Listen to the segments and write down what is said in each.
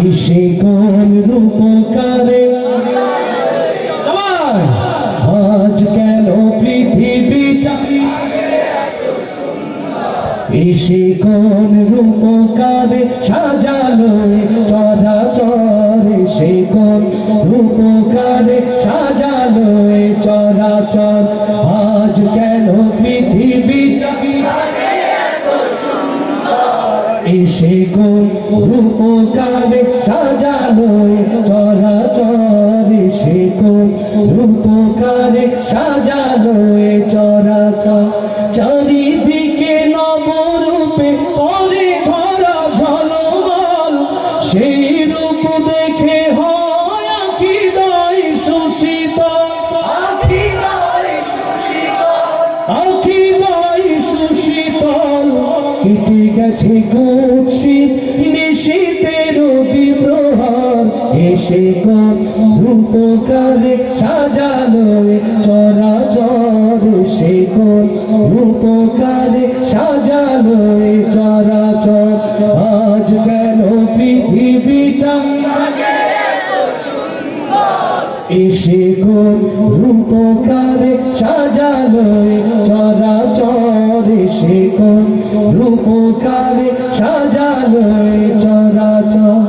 ইসে কোন রূপকারে? আজ কেন পৃথিবীটা এসে কোন রূপকারে সাজালো চরাচর সে কোন রূপকারে সাজালো চরাচর এসে কোন রূপকারে সাজালো চরাচর সে কোন রূপকারে সাজালো চরাচর চারিদিকে নবরূপে করে ভরা ঝলমল। সেই রূপ দেখে হয় সুশীতল কেটে গেছে কুৎসিত এসে কোন রূপকারে সাজালো চরাচর সে কোন রূপকারে সাজালো চরাচর। আজ কেন পৃথিবীটা এসে কোন রূপকারে সাজালো চরাচর এসে রূপকারে সাজালো চরাচর।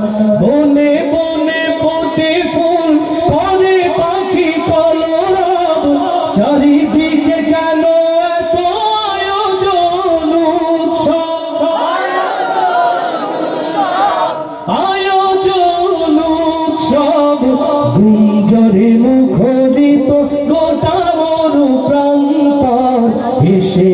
এসে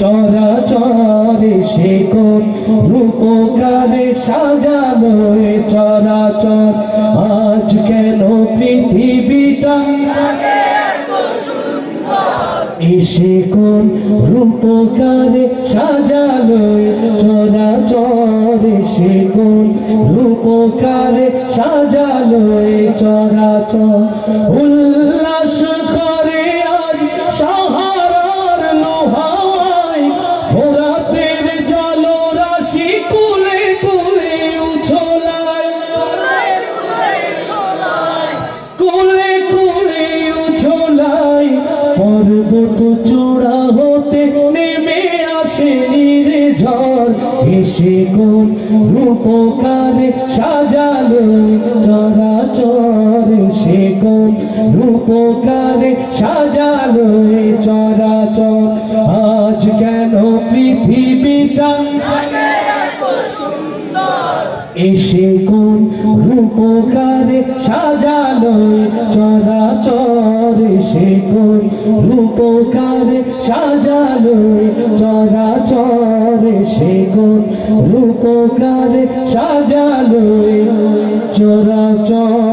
চরাচর সে কোন রূপকারে সাজালো চরাচর আজ কেন পৃথিবীটা এসে কোন রূপকারে সাজালো চরাচর সে কোন রূপকারে সাজালো চরাচর উল্লাস পর্বত চূড়া হতে নেমে আসে নিরে ঝড়। এসে কোন রূপকারে সাজালো চরাচর। সে কোন রূপকারে সাজালো চরাচর। আজ কেন পৃথিবীটা এসে কোন রূপকারে সাজালো চরাচর। সে কোন রূপকারে সাজালো চরাচর সে গুণ। রূপকারে সাজালো চরাচর